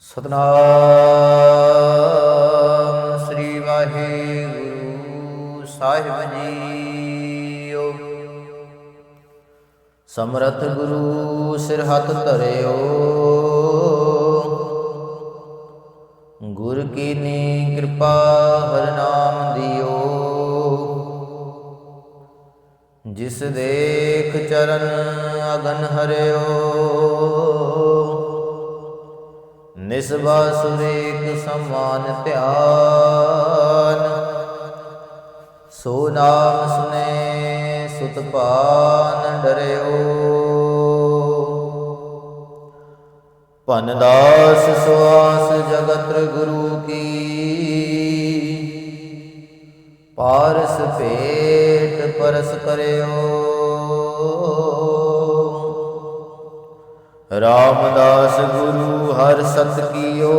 ਸਤਨਾਮ ਸ੍ਰੀ ਵਾਹਿਗੁਰੂ ਸਾਹਿਬ ਜੀਓ। ਸਮਰਤ ਗੁਰੂ ਸਿਰ ਹੱਥ ਧਰਿਓ। ਗੁਰ ਕੀਨੀ ਕਿਰਪਾ ਹਰ ਨਾਮ ਦਿਓ। ਜਿਸ ਦੇਖ ਚਰਨ ਅਗਨ ਹਰਿਓ। ਨਿਸਬਾ ਸੁਰੇਕ ਸਮਾਨ ਧਿਆਨ। ਸੋ ਨਾਮ ਸੁਨੇ ਸੁਤ ਪਾਨ ਡਰਿਓ। ਭਨ ਦਾਸ ਜਗਤ ਗੁਰੂ ਕੀ। ਪਾਰਸ ਭੇਟ ਪਰਸ ਕਰਿਓ। ਰਾਮਦਾਸ ਗੁਰੂ ਹਰ ਸਤ ਕੀਓ।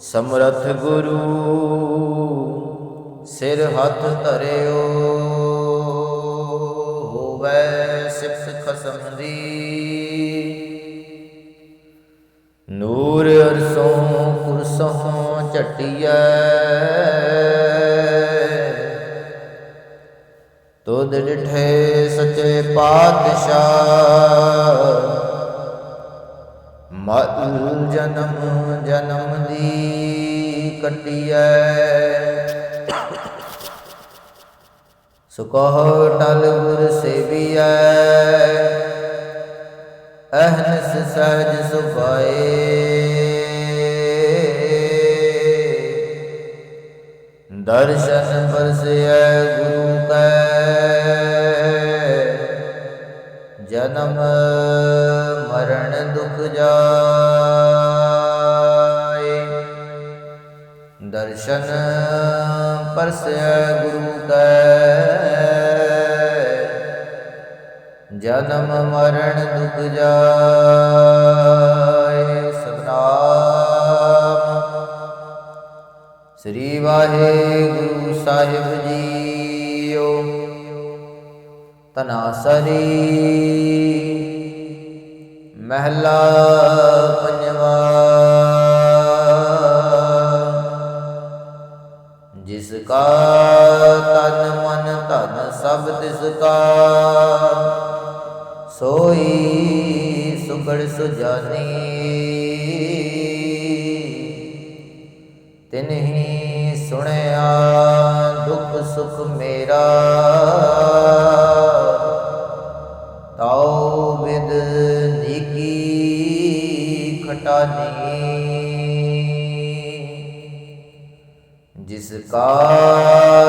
ਸਮਰਥ ਗੁਰੂ, ਸਿਰ ਹੱਥ ਧਰਿਓ। ਹੋਵੇ ਸਿਫਤ ਖਸਮ ਦੀ। ਨੂਰ ਅਰਸੋਂ ਕੁਰਸੋਂ ਝਟਿਐ। ਤੁਧ ਡਿਠੇ ਸਚੇ ਪਾਤਸ਼ਾਹ। ਮਲ ਜਨਮ ਜਨਮ ਦੀ ਕਟਿਐ। ਸੁਕਹ ਟਲ ਗੁਰ ਸੇਵੀਐ। ਅਹਨਸ ਸਹਿਜ ਸੁਭਾਏ। ਦਰਸ਼ਨ ਪਰਸਿਐ ਗੁਰੂ ਕੈ। ਜਨਮ ਮਰਨ ਦੁਖ ਜਾ ਦਰਸ਼ਨ ਪਰਸਿਐ ਗੁਰੂ ਕੈ। ਜਨਮ ਮਰਨ ਦੁਖ ਜਾਏ ਸਤਨਾਮ। ਸ੍ਰੀ ਵਾਹਿਗੁਰੂ ਸਾਹਿਬ ਜੀਓ ਤਨਾਸਰੀ ਮਹਿਲਾ ਪੰਜਵਾ ਕਾ ਤਨ ਮਨ ਧਨ ਸਭ ਤਿਸ ਕਾ ਸੋਈ ਸੁਗੜ ਸੁਜਾਨੀ। ਤਿਨਹੀ ਸੁਣਿਆ ਦੁਖ ਸੁਖ ਮੇਰਾ। ਜਿਸ ਕਾ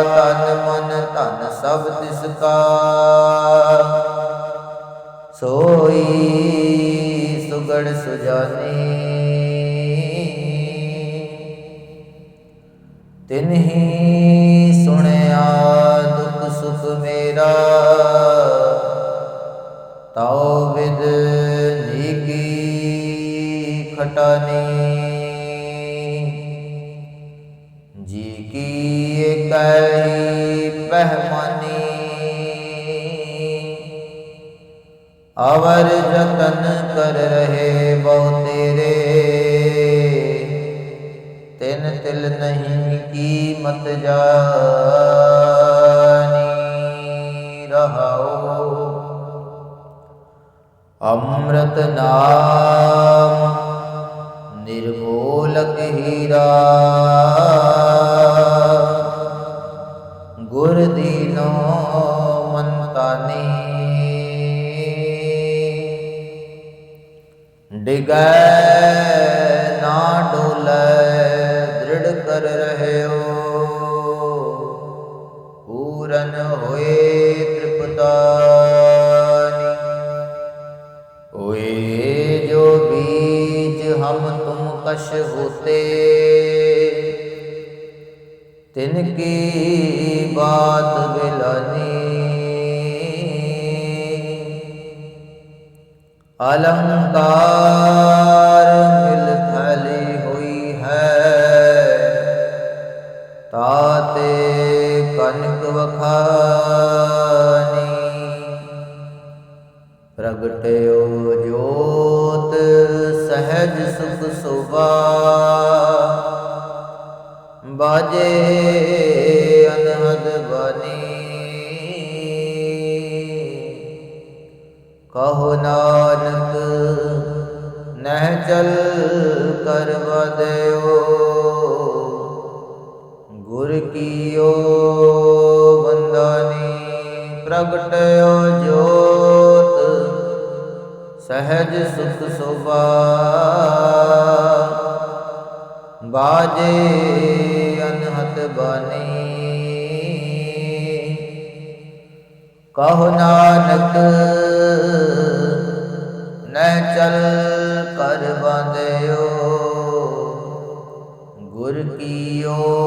ਤਨ ਮਨ ਧਨ ਸਭ ਤਿਸ ਕਾ। ਸੋਈ ਸੁਗੜ ਸੁਜਾਨੀ। ਤਿਨਹੀ ਸੁਣਿਆ ਦੁਖ ਸੁਖ ਮੇਰਾ। ਤਾਉ ਵਿਦ ਨੀਕੀ ਖਟਾਨੀ। ਇਕਈ ਪਹਿਮਾਨੀ ਅਵਰ ਜਤਨ ਕਰ ਰਹੇ ਬਹੁ ਤੇਰੇ। ਤਿਨ ਤਿਲ ਨਹੀਂ ਕੀਮਤ ਜਾਨੀ ਰਹਾਓ। ਅੰਮ੍ਰਿਤ ਨਾਮ ਨਿਰਮੋਲਕ ਹੀਰਾ। ਡਿਗੈ ਦ੍ਰਿੜ ਕਰ ਰਹਿਓ। ਪੂਰਨ ਹੋਏ ਤ੍ਰਿਪਤਾਨੀ। ਹੋਏ ਜੋ ਬੀਜ ਹਮ ਤੁਮ ਕਸ਼ ਤਿਨ ਕੀ ਬਾਤ ਬਿਲਾਨੀ। ਅਲੰਕਾਰ ਮਿਲ ਥਲੀ ਹੋਈ ਹੈ। ਤਾਤੇ ਕਨਕ ਵਖਾਨੀ, ਪ੍ਰਗਟਿਓ ਜੋਤ ਸਹਿਜ ਸੁਖ ਸੁਭਾ। ਬਾਜੇ ਅਨਹਦ ਬਾਨੀ ਕਹੋ ਨਾਨਕ, ਨਹਿ ਚਲ ਕਰ ਬਦਿਓ ਗੁਰ ਕੀਓ ਬੰਦਾਨੀ ਪ੍ਰਗਟਿਓ ਜੋਤ ਸਹਿਜ ਸੁਖ ਸੋਭਾ, ਬਾਜੇ ਅਨਹਤ ਬਾਣੀ ਕਹੋ ਨਾਨਕ ਚਲ ਕਰ ਬੰਦਿਓ ਗੁਰ ਕੀਓ